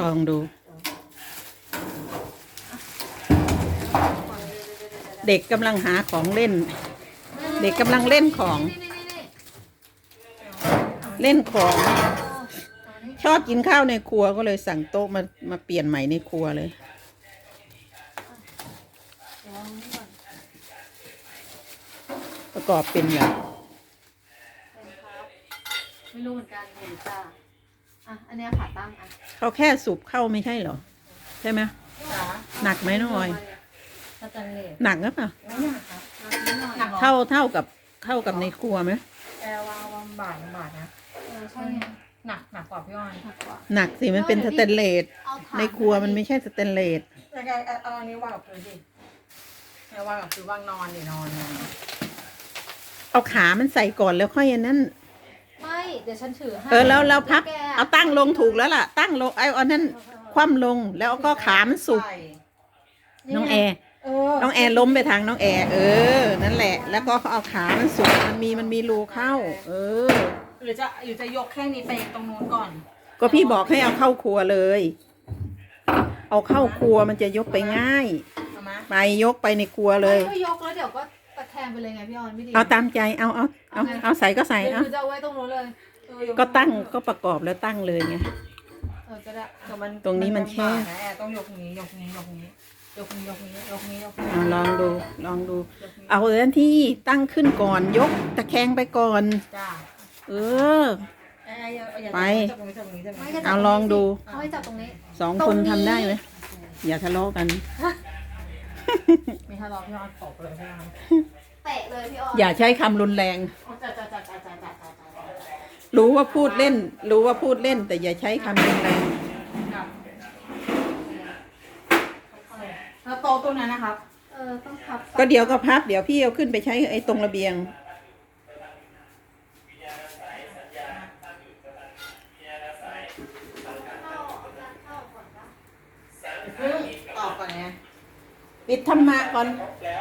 ลองดู เด็กกำลังหาของเล่น เด็กกำลังเล่นของ เล่นของ ชอบกินข้าวในครัวก็เลยสั่งโต๊ะมามาเปลี่ยนใหม่ในครัวเลยประกอบเป็นแบบเป็นครับไม่รู้เหมือนกันเห็นจ้า อะ อันเนี้ยขาตั้งอะเขาแค่สูบเข้าไม่ใช่เหรอ ใช่ไหมจ๋าหนักไหมน้องออย สแตนเลสหนักหรือเปล่าไม่หนักครับหนักนิดหน่อยเท่าเท่ากับเท่ากับในครัวไหมแอร์วางวางบาทบาทนะเออใช่ไงหนักหนักกว่าพี่ออนหนักกว่าหนักสิมันเป็นสเตนเลสเอาถาดในครัวมันไม่ใช่สเตนเลสแล้วก็เอาอันนี้วางกับพื้นดิแอร์วางกับพื้นวางนอนดินอนนอนเอาขามันใส่ก่อนแล้วค่อยอันนั้นไม่ เดี๋ยวฉันถือให้เออแล้วแล้วพับ แกเอาตั้งลงถูกแล้วล่ะ ตั้งลงไอ้อันนั้นคว่ำลงแล้วก็ขามันสุกใส่น้องแอร์เออน้องแอร์ล้มไปทางน้องแอร์เออ นั่นแหละ แล้วก็เอาขามันสุกมันมีมันมีรูเข้า เออ หรือจะหรือจะยกแค่นี้ไปตรงนู้นก่อน ก็พี่บอกให้เอาเข้าครัวเลย เอาเข้าครัวมันจะยกไปง่าย เอามา ไปยกไปในครัวเลย ไม่ยกแล้วเดี๋ยวก็ตะแคงไปเลยไงพี่ออนไม่ดีเอาตามใจเอาเอา เอาเอาใส่ก็ใส่หรือเอาจะเอาไว้ตรงนู้นเลยเออยก็ตั้งก็ประกอบแล้วตั้งเลยไง เออก็ได้แต่มันตรงนี้มันแช่ลำบากนะแอร์ต้องยกนี้ยกนี้ยกนี้ยกนี้ยกนี้ยกนี้ยกนี้เอาลองดูลองดู ยกนี้เอาเรื่องที่ตั้งขึ้นก่อนยกตะแคงไปก่อน จ้าเออ แอร์อย่าอย่าไป จับตรงนี้จับตรงนี้จับตรงไม่นี้ก็จับเอาลองดูเขาให้จับตรงนี้ สองคนทำได้ไหมอย่าทะเลาะกัน มีทะเลาะพี่ออนตบเลยพี่ออนเตะเลยพี่ออนอย่าใช้คำรุนแรง รู้ว่าพูดเล่น รู้ว่าพูดเล่น แต่อย่าใช้คำรุนแรงครับแล้วโต๊ะตรงนั้นนะครับ เออต้องพับก็เดี๋ยวก็พับ เดี๋ยวพี่เอาขึ้นไปใช้ไอ้ตรงระเบียงเพิ่งออกก่อนไงปิดธรรมะก่อน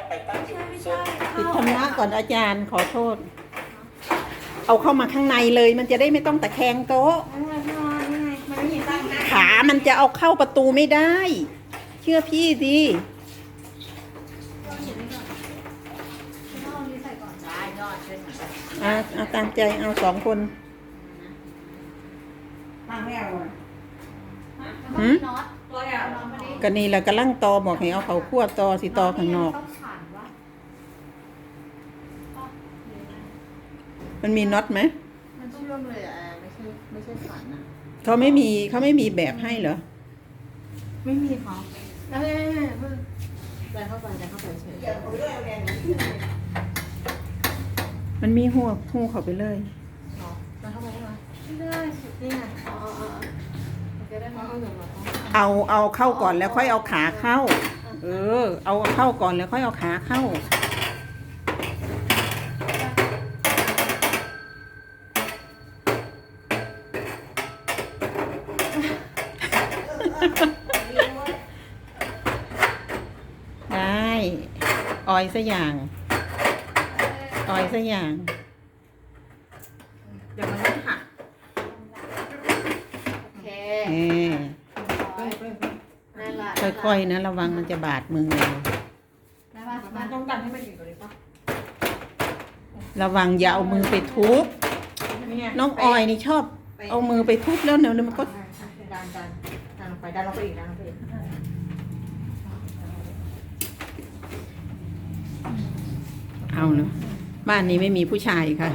ไม่ใช่ปิดธรรมะก่อนอาจารย์ขอโทษ เอาเข้ามาข้างในเลย มันจะได้ไม่ต้องตะแคงโต๊ะนี่ไงพี่ออนนี่ไงมันไม่มีตั้งนะขา มันจะเอาเข้าประตูไม่ได้ เชื่อพี่ดิพี่ออนหยิบนี่ก่อนพี่ออนนี่ใส่ก่อนได้ยอดเช่นกันอะเอาตามใจเอาสองคนตั้งไม่เอาอะแล้วก็มีน็อตตัวเนี่ยน็อตมาดิก็นี่แหละกำลังตอบอกให้เอาเขาขั้วตอสิตอข้างนอกต้องผ่านวะอ๋อเดี๋ยวนะ มันมีน็อตไหมมันต้องร่วมเลยอะไม่ใช่ไม่ใช่ฝันนะเขาไม่มีเขาไม่มีแบบให้เหรอไม่มีเขาแล้วไม่ไม่ไม่เพิ่งเดินเข้าไปเดินเข้าไปเฉยมันมีหัวหูเขาไปเลยอ๋อเดินเข้าไปได้ไหมไม่ได้สินี่ไงอ๋ออ๋ออ๋อโอเคได้ไหมเขาเอาเงินมาต้องเอาเอาเข้าก่อนแล้วค่อยเอาขาเข้า เออ เอาเข้าก่อนแล้วค่อยเอาขาเข้า ได้ออยสักอย่าง ออยสักอย่าง เดี๋ยวมันไม่หักโอเคเออนั่นแหละค่อยๆนะระวังมันจะบาดมือเราได้ปะมัมานต้องดันให้มันอยู่ตรงนี้ปะระวังอย่าเอามือไปทุบนี่ไงน้องออยนี่ชอบ เอามือไปทุบแล้วเดี๋ยวมันก็ ดันดันดันลงไปดันลงไปอีกดันลงไปอีกเอาเนาะบ้านนี้ไม่มีผู้ชายค่ะ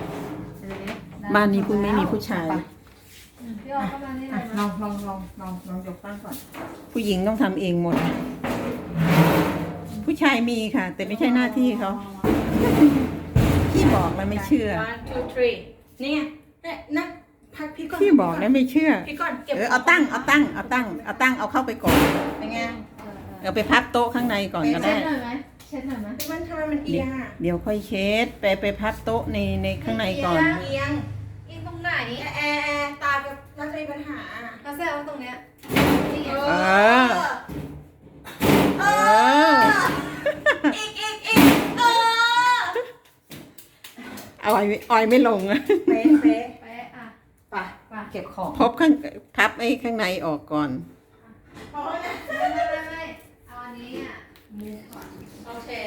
บ้านนี้คุณไม่มีผู้ชาย พี่ออนเข้ามานี่เลอะยลอนะงลองลองลองลองยกตั้งก่อน ผู้หญิงต้องทำเองหมด ผู้ชายมีค่ะ แต่ไม่ใช่หน้าที่เขาพี่บอกแล้วไม่เชื่อ one two three นี่ไงเนี่ยนัก พักพี่ก่อนพี่บอกแล้วไม่เชื่อ พี่ก่อนเก็บเออเอาตั้งเอาตั้งเอาตั้งเอาตั้งเอาเข้าไปก่อนเป็นไงเออเออเอาไปพับโต๊ะข้างในก่อนก็เช็ได้ดหน่อยไหมเช็ดหน่อยไหมมันทำไมมันเอีเดี๋ยยวงอะเดี๋ยวค่อยเช็ด ไปไปพับโต๊ะในในข้างในก่อน เอียงอีตรงไหนแอร์แอร์แอร์ตากับน่าจะมีปัญหาก็แซวตรงเนี้ยนี่ไงเออเอเอออ อีกอีกอีกเออเอาออยไม่ออยไม่ลงอะ เป๊ะ ก็บของพบข้างพับไอ้ข้างในออกก่อนเอาอันนี้มูก่อน